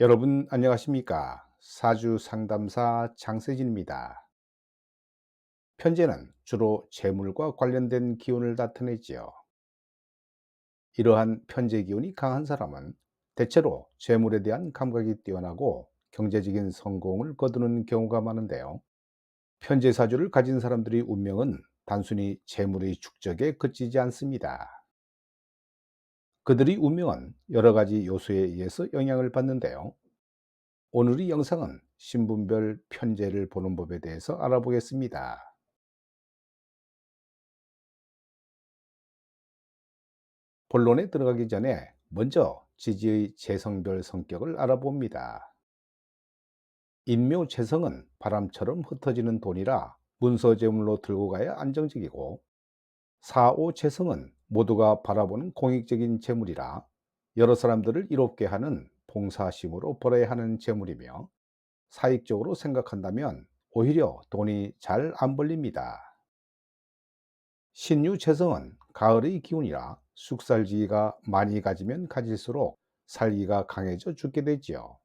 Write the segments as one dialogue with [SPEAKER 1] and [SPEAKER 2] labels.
[SPEAKER 1] 여러분 안녕하십니까? 사주 상담사 장세진입니다. 편제는 주로 재물과 관련된 기운을 나타내지요. 이러한 편제 기운이 강한 사람은 대체로 재물에 대한 감각이 뛰어나고 경제적인 성공을 거두는 경우가 많은데요. 편제 사주를 가진 사람들의 운명은 단순히 재물의 축적에 그치지 않습니다. 그들의 운명은 여러 가지 요소에 의해서 영향을 받는데요. 오늘의 영상은 신분별 편제를 보는 법에 대해서 알아보겠습니다. 본론에 들어가기 전에 먼저 지지의 재성별 성격을 알아봅니다. 인묘 재성은 바람처럼 흩어지는 돈이라 문서 제물로 들고 가야 안정적이고 사오 재성은 모두가 바라보는 공익적인 재물이라 여러 사람들을 이롭게 하는 봉사심으로 벌어야 하는 재물이며 사익적으로 생각한다면 오히려 돈이 잘 안 벌립니다. 신유 재성은 가을의 기운이라 숙살지기가 많이 가지면 가질수록 살기가 강해져 죽게 되지요.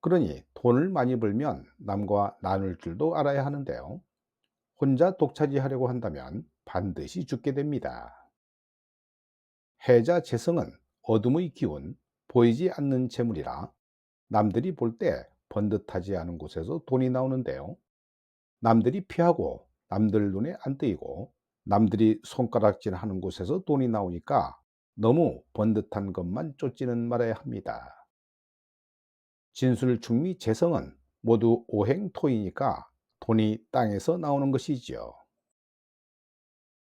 [SPEAKER 1] 그러니 돈을 많이 벌면 남과 나눌 줄도 알아야 하는데요. 혼자 독차지하려고 한다면 반드시 죽게 됩니다. 해자 재성은 어둠의 기운, 보이지 않는 재물이라 남들이 볼 때 번듯하지 않은 곳에서 돈이 나오는데요. 남들이 피하고 남들 눈에 안 띄고 남들이 손가락질 하는 곳에서 돈이 나오니까 너무 번듯한 것만 쫓지는 말아야 합니다. 진술 충미 재성은 모두 오행토이니까 돈이 땅에서 나오는 것이지요.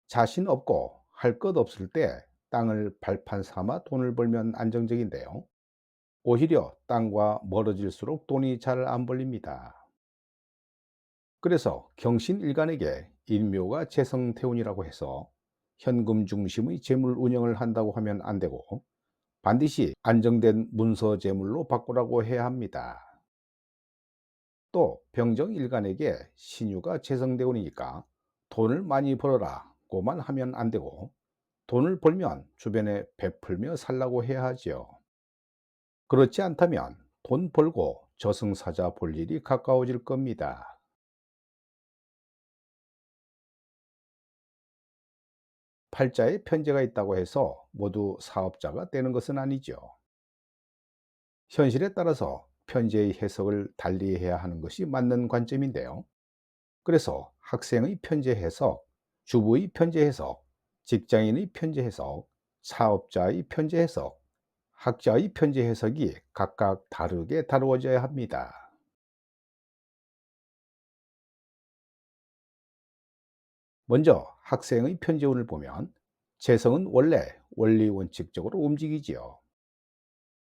[SPEAKER 1] 자신 없고 할 것 없을 때 땅을 발판 삼아 돈을 벌면 안정적인데요. 오히려 땅과 멀어질수록 돈이 잘 안 벌립니다. 그래서 경신 일간에게 인묘가 재성태운이라고 해서 현금 중심의 재물 운영을 한다고 하면 안 되고 반드시 안정된 문서 재물로 바꾸라고 해야 합니다. 또 병정 일간에게 신유가 재성대운이니까 돈을 많이 벌어라고만 하면 안 되고 돈을 벌면 주변에 베풀며 살라고 해야 하지요. 그렇지 않다면 돈 벌고 저승사자 볼 일이 가까워질 겁니다. 팔자에 편제가 있다고 해서 모두 사업자가 되는 것은 아니죠. 현실에 따라서 편제의 해석을 달리 해야 하는 것이 맞는 관점인데요. 그래서 학생의 편제 해석, 주부의 편제 해석, 직장인의 편제 해석, 사업자의 편제 해석, 학자의 편제 해석이 각각 다르게 다루어져야 합니다. 먼저 학생의 편제운을 보면 재성은 원래 원리 원칙적으로 움직이지요.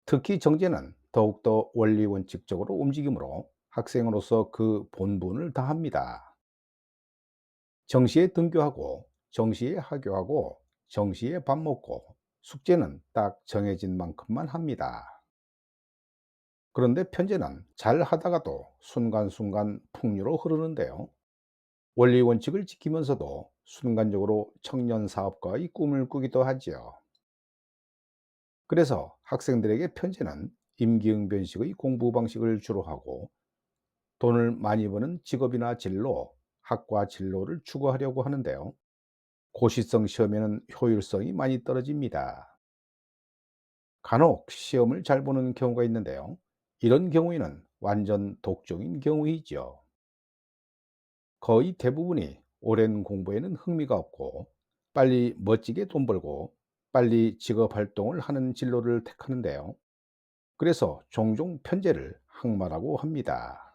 [SPEAKER 1] 특히 정제는 더욱더 원리 원칙적으로 움직이므로 학생으로서 그 본분을 다합니다. 정시에 등교하고 정시에 하교하고 정시에 밥 먹고 숙제는 딱 정해진 만큼만 합니다. 그런데 편제는 잘 하다가도 순간순간 풍류로 흐르는데요. 원리 원칙을 지키면서도 순간적으로 청년 사업가의 꿈을 꾸기도 하지요. 그래서 학생들에게 편제는 임기응변식의 공부 방식을 주로 하고 돈을 많이 버는 직업이나 진로, 학과 진로를 추구하려고 하는데요. 고시성 시험에는 효율성이 많이 떨어집니다. 간혹 시험을 잘 보는 경우가 있는데요. 이런 경우에는 완전 독종인 경우이죠. 거의 대부분이 오랜 공부에는 흥미가 없고 빨리 멋지게 돈 벌고 빨리 직업 활동을 하는 진로를 택하는데요. 그래서 종종 편제를 항마라고 합니다.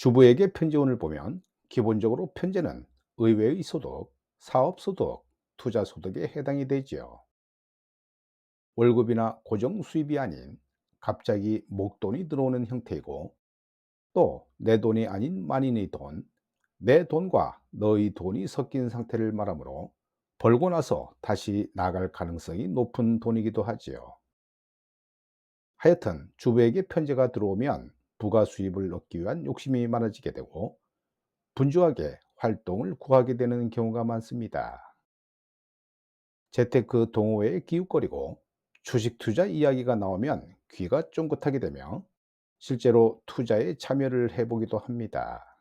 [SPEAKER 1] 주부에게 편제운을 보면 기본적으로 편제는 의외의 소득, 사업소득, 투자소득에 해당이 되지요. 월급이나 고정 수입이 아닌 갑자기 목돈이 들어오는 형태이고 또 내 돈이 아닌 만인의 돈, 내 돈과 너의 돈이 섞인 상태를 말하므로 벌고 나서 다시 나갈 가능성이 높은 돈이기도 하지요. 하여튼 주부에게 편제가 들어오면 부가 수입을 얻기 위한 욕심이 많아지게 되고 분주하게 활동을 구하게 되는 경우가 많습니다. 재테크 동호회에 기웃거리고 주식 투자 이야기가 나오면 귀가 쫑긋하게 되며 실제로 투자에 참여를 해보기도 합니다.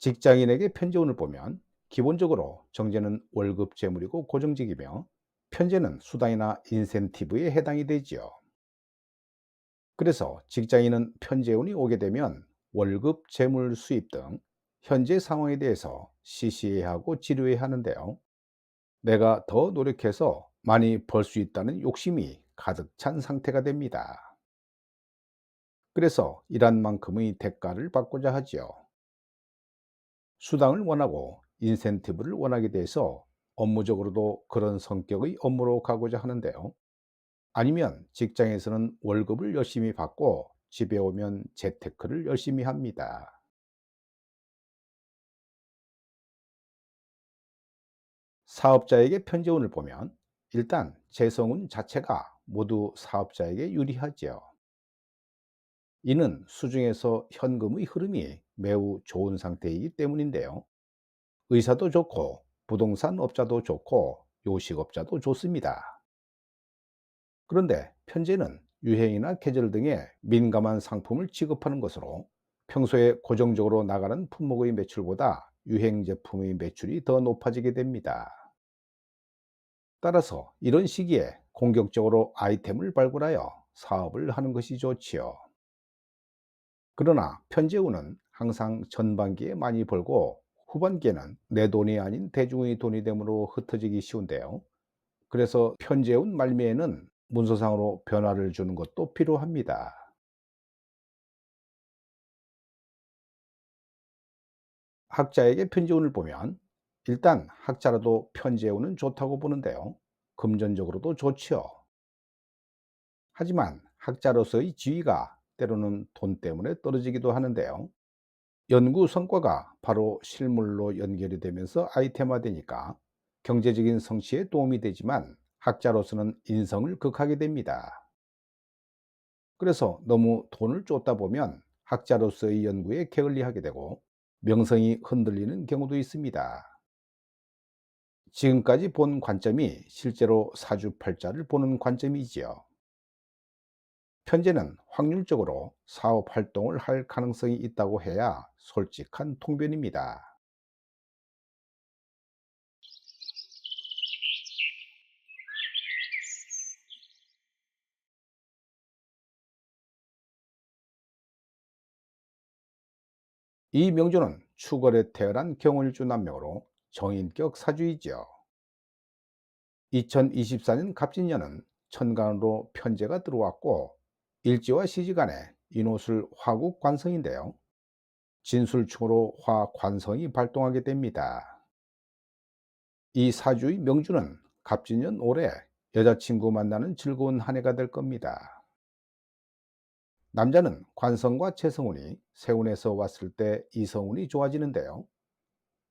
[SPEAKER 1] 직장인에게 편제운을 보면 기본적으로 정제는 월급 재물이고 고정직이며 편제는 수당이나 인센티브에 해당이 되지요. 그래서 직장인은 편제운이 오게 되면 월급, 재물, 수입 등 현재 상황에 대해서 시시해야 하고 지루해야 하는데요. 내가 더 노력해서 많이 벌 수 있다는 욕심이 가득 찬 상태가 됩니다. 그래서 일한 만큼의 대가를 받고자 하지요. 수당을 원하고 인센티브를 원하게 돼서 업무적으로도 그런 성격의 업무로 가고자 하는데요. 아니면 직장에서는 월급을 열심히 받고 집에 오면 재테크를 열심히 합니다. 사업자에게 편재운을 보면 일단 재성운 자체가 모두 사업자에게 유리하지요. 이는 수중에서 현금의 흐름이 매우 좋은 상태이기 때문인데요. 의사도 좋고 부동산 업자도 좋고 요식업자도 좋습니다. 그런데 편제는 유행이나 계절 등의 민감한 상품을 취급하는 것으로 평소에 고정적으로 나가는 품목의 매출보다 유행 제품의 매출이 더 높아지게 됩니다. 따라서 이런 시기에 공격적으로 아이템을 발굴하여 사업을 하는 것이 좋지요. 그러나 편제운은 항상 전반기에 많이 벌고 후반기에는 내 돈이 아닌 대중의 돈이 되므로 흩어지기 쉬운데요. 그래서 편제운 말미에는 문서상으로 변화를 주는 것도 필요합니다. 학자에게 편제운을 보면 일단 학자라도 편제운은 좋다고 보는데요. 금전적으로도 좋지요. 하지만 학자로서의 지위가 때로는 돈 때문에 떨어지기도 하는데요. 연구 성과가 바로 실물로 연결이 되면서 아이템화되니까 경제적인 성취에 도움이 되지만 학자로서는 인성을 극하게 됩니다. 그래서 너무 돈을 쫓다 보면 학자로서의 연구에 게을리하게 되고 명성이 흔들리는 경우도 있습니다. 지금까지 본 관점이 실제로 사주팔자를 보는 관점이지요. 편제는 확률적으로 사업 활동을 할 가능성이 있다고 해야 솔직한 통변입니다. 이 명조는 추걸에 태어난 경월주 남명으로 정인격 사주이지요. 2024년 갑진년은 천간으로 편제가 들어왔고 일지와 시지 간에 인호술 화국 관성인데요. 진술충으로 화 관성이 발동하게 됩니다. 이 사주의 명주는 갑진년 올해 여자친구 만나는 즐거운 한 해가 될 겁니다. 남자는 관성과 재성운이 세운에서 왔을 때 이성운이 좋아지는데요.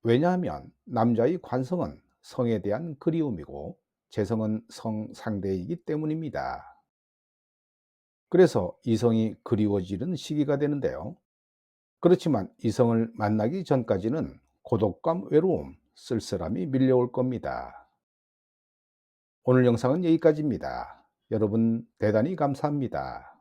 [SPEAKER 1] 왜냐하면 남자의 관성은 성에 대한 그리움이고 재성은 성 상대이기 때문입니다. 그래서 이성이 그리워지는 시기가 되는데요. 그렇지만 이성을 만나기 전까지는 고독감, 외로움, 쓸쓸함이 밀려올 겁니다. 오늘 영상은 여기까지입니다. 여러분 대단히 감사합니다.